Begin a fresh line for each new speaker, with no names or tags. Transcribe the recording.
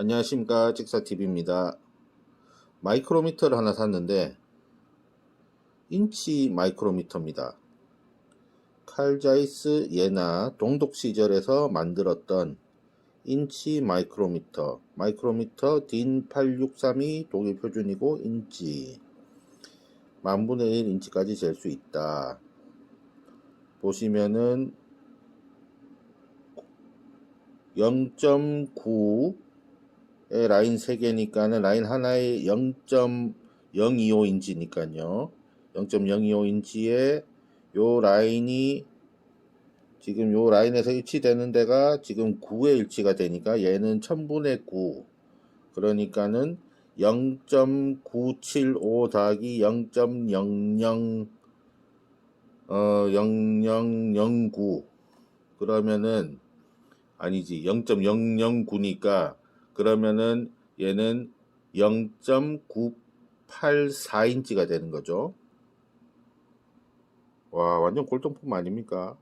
안녕하십니까. 찍사TV입니다. 마이크로미터를 하나 샀는데 인치 마이크로미터입니다. 칼자이스 예나 동독 시절에서 만들었던 인치 마이크로미터. 마이크로미터 DIN 8632 독일 표준이고 인치. 만분의 1 인치까지 잴 수 있다. 보시면은 0.9에 라인 3개니까는 라인 하나에 0.025인치니까요. 0.025인치에 요 라인이 지금 요 라인에서 일치되는 데가 지금 9에 일치가 되니까 얘는 1000분의 9 그러니까는 0.975 더하기 0.00 어, 0009 그러면은 아니지 0.009니까 그러면은 얘는 0.984인치가 되는 거죠. 와, 완전 골동품 아닙니까?